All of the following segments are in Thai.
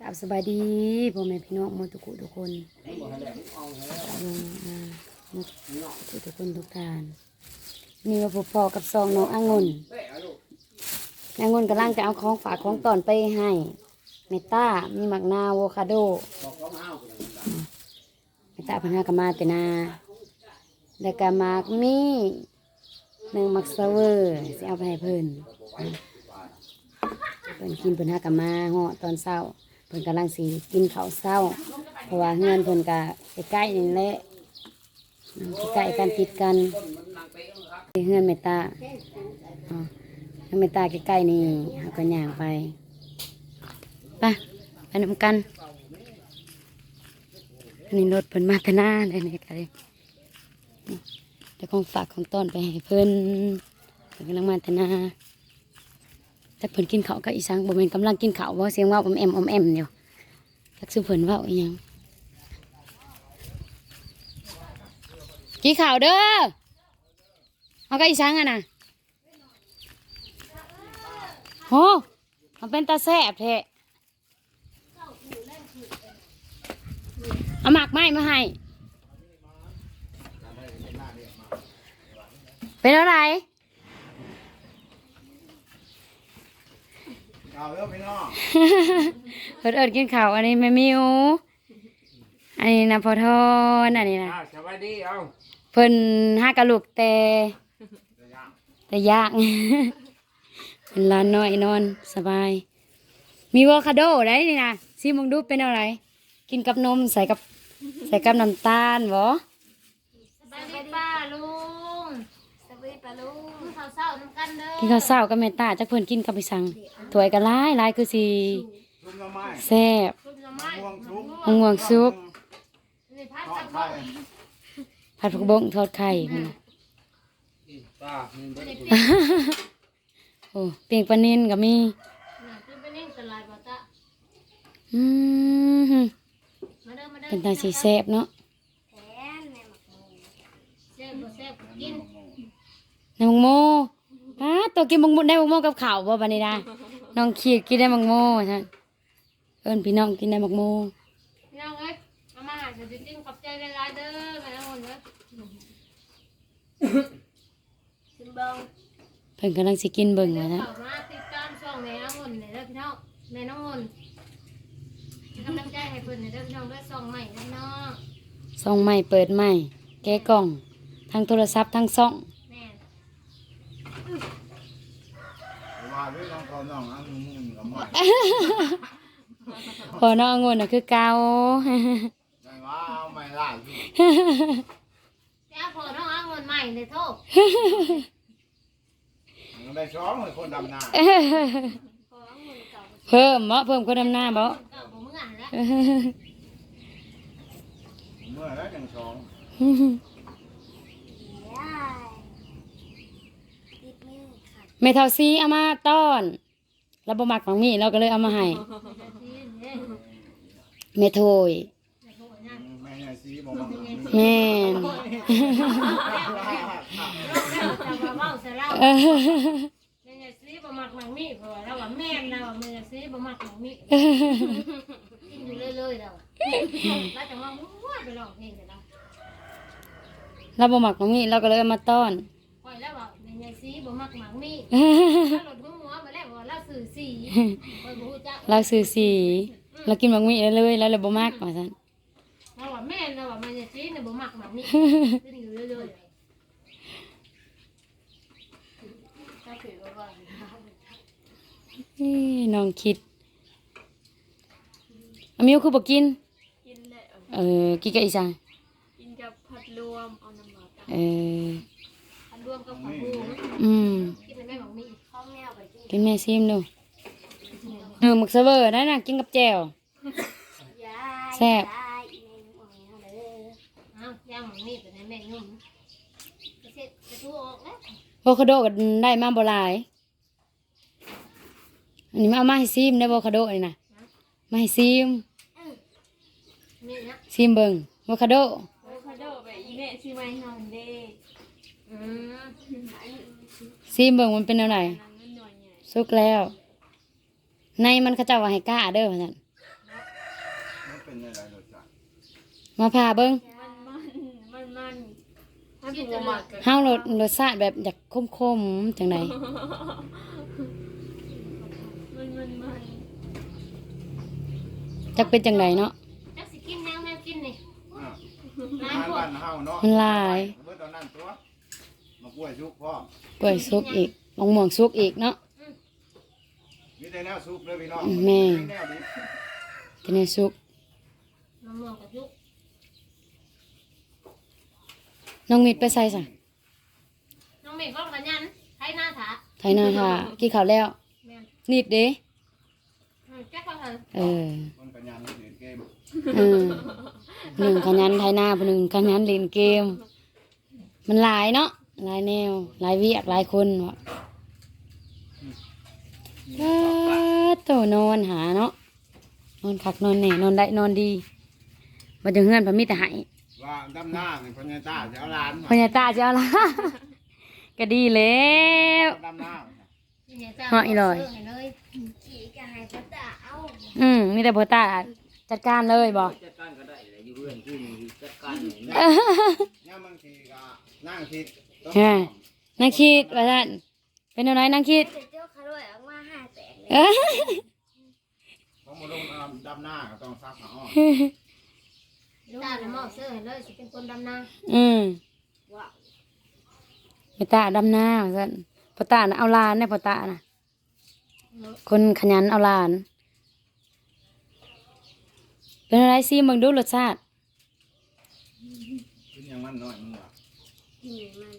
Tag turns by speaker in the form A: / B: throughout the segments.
A: กราบสบายดีพ่อแม่พี่น้องมดทุกคนทุกคนมอ่ามดทุกทุกคนทุกท่านนี่ว่าพ่อกับซองน้ององุ่นน้ององุ่นกำลังจะเอาของฝากของตอนไปให้เมต้ามีหมักนาโวคาโดเมต้าพันหากบมาแต่นาแล้วก็มากมีหนึ่งมักเซเวอร์สิเอาไปให้เพิ่นเพิ่นกินเพิ่นหากะมาเหาะตอนเช้า เพิ่นกำลังสิกินข้าวเช้า เพราะว่าเฮือนเพิ่นก็ใกล้ๆนี่แหละใกล้กันติดกันเฮือนเมตตาเฮือนเมตตาใกล้ๆนี่เฮาก็ย่างไปไปไปนำกันอันนี้รถเพิ่นมาต่หน้าเลยนี่ก็เลยเดี๋ยวของฝากของต้นไปให้เพิ่นเพิ่นกำลังมาต่หน้า แต่เพิ่นกินข้าวกับอีสังบ่แม่นกำลังกินข้าวบ่เสียงว้าอมแอมอมแอมอยู่จักสิเพิ่นว้าอีหยังกินข้าวเด้อเอากับอีสังอะนะโหมันเป็นตาแซ่บแท้เอาหมากไม้มาให้เป็นอะไร
B: เอาเด้อพี่น้อง
A: เพิ่นเอิดกินข้าวอันนี้แม่มิวอันนี้นะพอทอนอันนี้นะ
B: อ่าสวัสดีเอา
A: เพิ่นห้ากะลูกแต่แต่ยากเป็นร้านน้อยนอนสบาย มีอะโวคาโดได้นี่นะซิมึงดูเป็นอะไร กินกับนมใส่กับใส่กับน้ำตาลบ่
C: สบายดีป้าลุงสบายดีป้าลุง กันเด้อ
A: กินข้าวเช้ากับแม่ตาจักเพิ่นกินกับไปสั่งถ้วยก็หลายหลายคือสิ
B: ชุบหน้ำไม้
A: แซ่บ
C: ซุปหน่อไม้
B: ม่วงชุบ
A: มะม่วงซุป
C: นี่พัด
B: ทอ
C: กั
B: ด
C: บ
B: ไข่
A: ผัดผักบงทอดไข่พุ่นน่ะ
B: ป้ามีเบิด
A: โอ้เปียงปลานินก็มี
C: น่ะคือเป็นนิ่งตลาดบ่ตะ
A: อืม
C: มาเด้อมาเด้อ
A: เป็นตาสีแซ่บเนาะ
C: แซ่บแม่หมักหมูแซ่บบ่แซ่บก็กิน
A: ในมังโมอ้า ตัวกินมังโมได้มังโมกับข้าวบ่บัดนี้นะน้องขีดกินได้มังโมฉันเอิ้นพี่น้องกินได้มังโม
C: พี่น้องเอ้ยมามาจะจริงๆขอบใจหลายๆเด้อแม่น้องคนเด้อซิมเบิง
A: เพิ่นกำลังสิกินเบิ่งว่าซั่น
C: เข้ามาติดตามช่องแม่น้องคนนี่เด้อพี่น้องแม่น้องคนเป็นกำลังใจให้เพิ่นนี่เด้อพี่น้องเด้อช่องใหม่เด้อพี่น้อง
A: ซ่องใหม่เปิดใหม่ แกะกล่องทั้งโทรศัพท์ทั้งซ่อง
C: แม่
B: ว่าพี่น้องเขาน้องอันนุ่มกับไม้
A: พอน้ององุ่นน่ะคือเก่า
B: ว่าเอาไม้ล่าสิ
C: แก้วพอน้องอ้างเงินใหม่เลยโทษ
B: มันได้ช้องเลยคนดำนา
C: พอเอาเงินเก่า
A: เพิ่มบ่เพิ่มคนดำหน้าบ่
C: เก่าบ่เมื่อแล้ว
B: เมื่อแล้วจังช้อง
A: แม่เฒ่าซีเอามาต้อนเราบ่มักของมีเราก็เลยเอามาให้แม่โทย
B: แม่ใหญ่สีบอกว่า
A: แม่น
C: จะมาเมาใส่เรา
A: เออ
C: แม่ยายซีบ่มักหนังมีเพราะว่าเราว่าแม่นเราแม่ยายซีบ่มักหนังมีกินอยู่เรื่อยๆเราแล้วจะมาว้าไปร้องเพลงกันเรา
A: เราบ่มักของมีเราก็เลยเอามาต้อน
C: ปล่อยแล้วว่า แม่ยายซีบ่มักหนังมีถ้าหลดหัวมาแล้วว่าเราสื่อสีปล่อยบ่ฮู้จัก
A: เราซื้อสีเรากินบางมีเลยแล้วเราบ่มักว่าซั่น
C: เราว่าแม่นเราว่าแม่ยายซีเนี่ยบ่มักหนังมีกินอยู่เรื่อยๆถ้าถือว่า
A: นี่น้องคิดอามิวคือบ่กิน
D: กินได้เอา
A: เออกินกับอีสัง
D: กินกับผัดรวมเอาน้ำมาตัก
A: เออ
C: อัน รวมกับของบู
A: อืม
C: กินในแม่ของมีข้าวแมวไปกิน
A: กินแม่ซิมดูเออหมึกเซเวอร์นั่นน่ะกินกับแจ่วแซ่บ
C: อ้าวย่างหมังมีไปในแม่ยุ่มจะเสร็จจะทูออกแล้ว
A: โวคาโดก็ได้มาบ่หลาย อันนี้มาเอามาให้ซิมได้โวคาโดนี่นะมาให้ซิม
C: นี่นะ
A: ซิมเบิ่งโวคาโด
D: โอ้คาโดไปอีแม่ซื้อมาให้เฮาเด้
C: อืม
A: ซิมเบิ่งมันเป็นแนวไหน
D: นางเงินหน่อยใหญ่
A: สุกแล้ว ในมันเขาเจ้าว่าให้กล้าเด้อว่าซั่น
C: น
B: เป็นอะไรรสชาติ
A: มาพาเบิ่ง
D: มันมันมันมันถ้าถูกหมักก็
A: เฮารสรสชาติแบบอยากคมๆจังได
D: มันมันมัน
A: จักเป็นจังไดเนาะ
C: จักสิกินแนวแนวกินนี่
B: อ่า
C: หลา
B: อายหาร
C: คน
B: บ้านเฮาเนาะ
A: มันหลาย
B: เบิดตอนนั้นตัว มากล้วยชุกพ่อม
A: กล้วยสุกอีกมะม่วงสุกอีกเนาะ
B: มีแต่แนวซุปเลยพี่น้อง
A: แม่
B: แนวดิบ
A: จะได้สุก
C: มะม่วงกับยุก
A: น้องมิดไปใส่ซะ
C: น้องเมฆก็ขยันไทยหน้าถา
A: ไทยนาค่ะกินข้าวแล้ว
C: แม่น
A: นิดเด้
C: อืมแจ๊กก็เถอะ
A: เออ
B: มันกันยันเล่นเกม
A: เออหนึ่งขยันไทยนาผู้หนึ่งขยันเล่นเกม มันหลายเนาะ หลายแนว หลายเวียกหลายคนวะว้าโตนอนหาเนาะนอนคักนอนแหน่นอนได้นอนดีมาจะเฮือนพระมิตรหาย
B: ว่าดำหน้าเป็นพญาตาจะเอาหลาน
A: พญาตาจะเอาละก็ดีแล้ว
B: ดำหน้า
C: นี่ไงจ้า
A: เหาะอีหน่อย
C: เสื้ให้เลย
D: ขี่กายก็จะเอา
A: อืมมีแต่พ่อตาจัดการเลยบอก
E: จัดการก็ได้เลยอยู่เพื่อนที่นี่จัดการเนี่ย
B: เนี่ยบางทีก็นั่งคิดต้อง
A: ฮะนั่งคิดว่าท่านเป็นอะไรนั่งคิด
D: เดี๋ยวเจ้าขาด้วยออกมาห้าแสนเลย
A: เอ้ย
B: เพราะมาลงเอาดำหน้าก็ต้องซักผ้าอ้อม
C: ตาเนี่ยมอบเสื้อให้เลยสิเป็นคนดำนา
A: อืม
C: ว้าว
A: พ่อตาดำหน้าว่าท่านพ่อตาน่ะเอาหลานเนี่ยพ่อตาน่ะ คนขยันเอาหลาน เป็นอะไรซิมึงดูรสชาติ
B: กินอย่างมันน้อยมึงว่า
D: ขี่มัน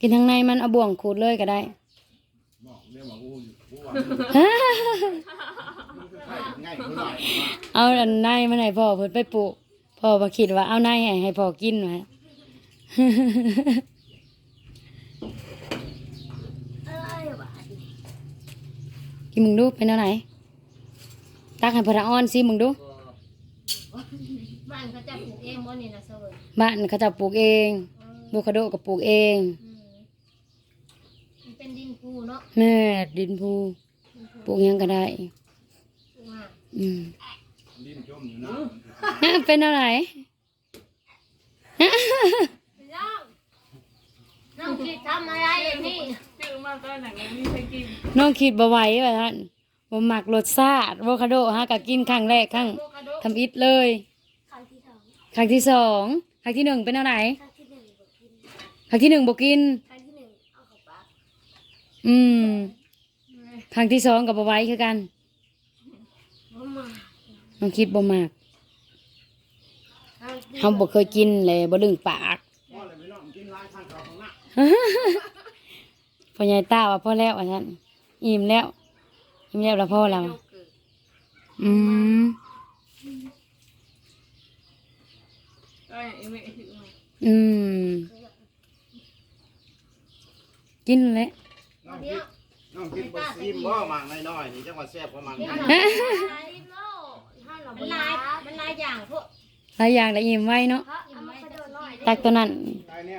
A: กินทางในมันเอาบ่วงขูดเลยก็ได้
B: บอกเรียกว่าอู้อู้ว่ามันคือไข่ง่ายคือหน่อยว่า
A: เอาอันในมันให้พ่อเพิ่นไปปลูกพ่อบ่คิดว่าเอาในให้ให้พ่อกินมา
D: อะไรวะ
A: กินมึงดูเป็นอะไรตักให้พระอ่อนซิมึงดู
C: บ้านเขาจะปลูกเองบ่นี่นะเสื้อ
A: บ้านเขาจะปลูกเองโบคาโดก็ปลูกเอง
C: อืมมันเป็นดินปูเนาะ
A: แม่ดินพูปลูกหยังก็ได้
C: ปลูกมา
A: อืม
B: ดิ้นจมอยู่นะ
A: เป็นอะไร
C: น้องคิดทำอะไรอย่างนี้
D: ซื้อมาตอนไหนก็ไม่เคยกิน
A: น้องคิดบ่ไหวว่าท่านบ่มักรสชาติโบคาโดฮะก็กินครั้งแรกครั้ง
C: โบกระโดด
A: ทำอิฐเลย
D: ครั้งที่สอง
A: ครั้งที่สองครั้งที่หนึ่งเป็นอะไร
D: ครั้งที่หนึ่งบอกกิน
A: ครั้งที่หนึ่งบ่กิน
D: ครั้งที่หนึ่งเอาเข้าปาก
A: อืมครั้งที่สองกับบ่ไหวคือกัน
D: บ่มา
A: น้องคิดบ่มักเฮาบ่เคยกินเลยบ่ลึงปาก
B: พ่อเลยไม่น้องกินหลายครั้งเขาของหน้า
A: พ่อใหญ่ตาว่าพ่อแล้วว่าท่านอิ่มแล้วอิ่มแล้วแล้วพ่อเรา
D: โยเกิร์ต
A: อืม
D: ก็อย่างอีเมลถื อมา
A: อืม กินแหล้ว
B: น้องคิดน้องคิดบ่ซีมบ่มากน้อยๆนี่จังว่าแซ่บกว่ามัน
C: นี่
B: นี่
C: มัน
D: ไอ้โม่ถ้าเรา
C: มัน
D: ไม่
C: ลา
D: ลาย
C: มันลายอย่างพวก
A: หลายอย่างแต่อิ่มไว้เนาะ
D: เพราะเอามาขโดดหน่อย
A: ตักตัวนั้น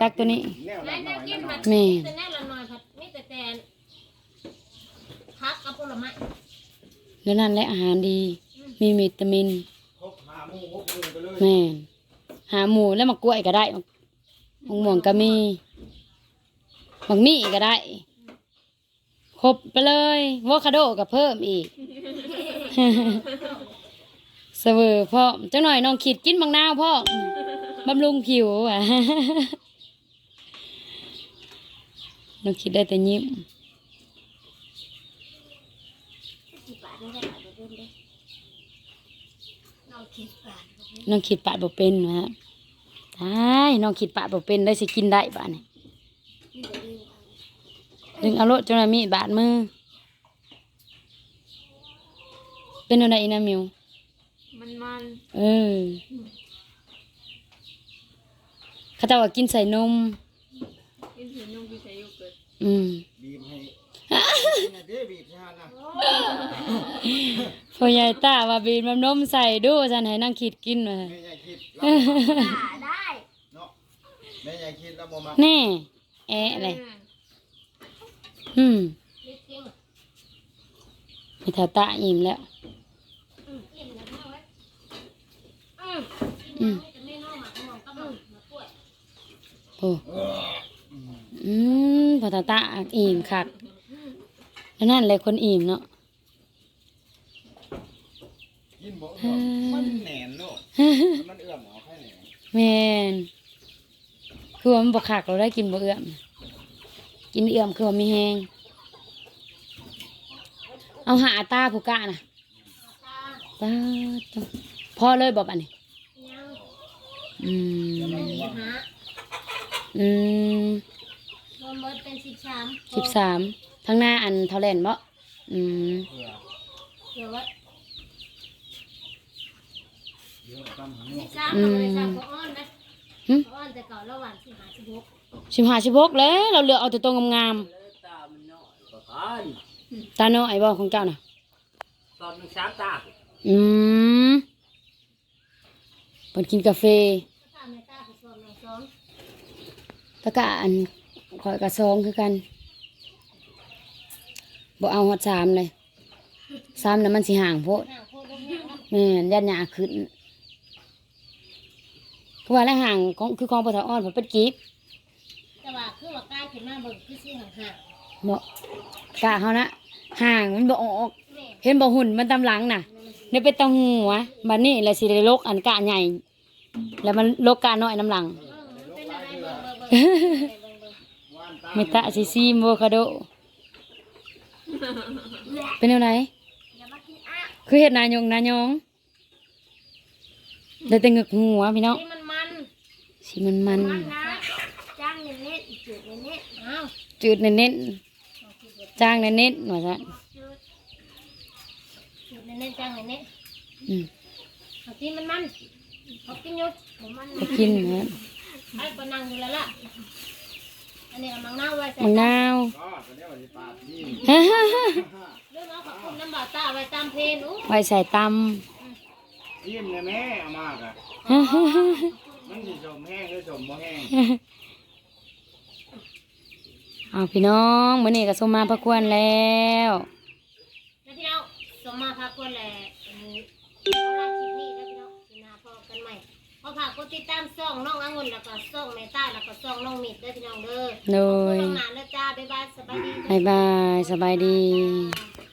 A: ตักตัวนี้
B: แนว
C: ลาย
B: ดำ
C: แน
B: น้อ
C: วยกิน
B: น้
C: ผั
B: อ
C: ด
B: ย
A: แม่
C: แต่แน่ละหน่อยผัดมีแต่แตนพักกับผลไม้
A: แล้วนั่นแหละอาหารดี มีวิตามิน
B: ครบหาหมู่หกหมู่ไปเลย
A: แม่น หาหมูแล้วมากล้วยก็ได้มะม่วงก็มีมักมี่ก็ได้ครบไปเลยโวคาโดก็เพิ่มอีกเสวอพ่อมจังหน่อยน้องขีดกินบางนาวพ่อบำรุงผิวอะน้องคิดได้แต่ยิ้ม
D: กี่บาทไม่ได้บาทเดียวเด้เราคิดบาท
A: น้องคิดปาดบ่เป็นนะฮะ ตายน้องคิดปาดบ่เป็นได้สิกินได้บ้านี่
D: นี่จะดี
A: ดึงเอารถจนว่ามีบาดมือ เป็นอะไรอีนะมิว
D: มันมัน
A: เออเขาเจะว่ากินใส่นม
D: กินเสียนุ่มกินใส่โยเกิร์ต
A: อืม
B: บีบให้เนี่ยเด้บีบใช่นะ
A: พ่อใหญ่ตาว่าบีบน้ำนมใส่ดูฉันให้นั่งคิดกินมา
B: แม่ยายคิดแล้วบ่มา
A: แน่แอะอะไรอืม
C: นี่จริง
A: มีเท่าตาอิ่มแล้ว
C: อิ่มแล้วเนาะเว้ย
A: อืม
C: จะไม่นอกหมักหมองก็หมักหมักกล้วย
A: โอ้อืมพอตาตาอิ่มคักแล้วนั่นเลยคนอิ่มเนาะ
B: กินบ่เอื้อมมันแหนนโลดมันเอื้อมเอาแค่แหนน
A: แม่น คือว่ามันบ่คักเราได้กินบ่เอื้อมกินเอื้อมคือว่ามีแฮงเอาหาตาผู้กะน่ะ
C: ตา
A: ตาจ้ะพอเลยบอกอันนี้
C: ยัง
A: อืม
C: ไม่มีหา
A: อืม
C: รวมเบิดเป็นสิบสาม
A: สิบสามทั้งหน้าอันเท่าแลนบ่อืม
B: เพื่อ
C: เดี๋ยวว่า
B: เดี๋ยวตั้งหัน
C: สิบสาม อ้อนแต่เก่าระหว่างสิบห้าสิบหก
A: สิบห้าสิบหกแล้วเราเลือกเอาแต่ตัวงาม
E: ตามันน้อยกว่ากัน
A: ๆตาน้อยบ่ของเจ้าน่ะ
E: ตอนมันสามตา
A: อืมเปิดกินกาแฟ
C: ตามตาผู้ชมในซ้อม
A: ตะกะอันข่อยกระซองคือกันบ่เอาฮอดสามเลยสามน่ะมันสิห่างโพด
C: ห่างโคตรลูกเนี่ยนะ
A: แม่นยันหยาขึ้น คือว่าแล้วห่างของคือของปทอ่อนผมเป็นกีบ
C: แต่ว่าคือว่าใกล้ขึ้นมาเบิ่งคือสิห่างห่าง
A: บ่กะเขานะห่างมันบ่ออก
C: แม่
A: เห็นบ่หุ่นมันตำหลังน่ะเดี๋ยวไปตองหัวบัดนี้แหละสิได้ลกอันกะใหญ่ แล้วมันลกกะน้อยน้ำหลัง
C: เออมันเป็นอะไรเบิ่งเบิ่งเบิ่งเบิ่งเบิ่ง
B: ว่านตา
A: เมตาซิซีโมคาโด เป็นอะไร
D: อย่ามากินอะ
A: คือเห็ดนายงนายองได้แต่งึกหัวพี่น้อง
C: ที่มันมัน
A: สิมันมัน
D: มันนะจ้างเน้นเน้นอีกจุดเน้นเน้น
C: อ้าว
A: จืดเน้นๆจ้างเน้นๆหน่อยซะ
D: จุด
C: จุดเน้นๆจังเลยเนี่ย
A: อืม
C: เอาที่มันมันเขากินอยู่
D: ผมมัน
A: กินนะ
C: ไอ้ปนังอยู่แล้วล่ะอันนี้กำลังน่าไว้ใส่
A: มังนาว
B: ก็ตอนนี้วันนี้ปาดนี่
C: เรื่องเอาขอบคุณน้ำบาตาไว้ตามเพลนอู้
A: ไว้ใส่ต
B: ยิ้มเลยแม่เอามากอะำ มันสิสมแห้งหรือสมบ่แห้ง
A: เอาพี่น้องมื้อนี้ก็สมมาพระควรแล้ว
C: แล้วพี่น้องสมมาพาคนแหละอันนี้เอาล่ะคลิปนี้แล้วพี่น้องสินาพอกันใหม่พอฝากกดติดตามซ่องน้ององุ่นแล้วก็ซ่องแม่ต้าแล้วก็ซ่องน้องมิดเด้อพี่น้องเด้อ
A: โด
C: ขอบ
A: ย
C: คุณน้องหนานเด้อจ้าบ๊ายบายสบายดี
A: บายบายสบายดี
C: จ้า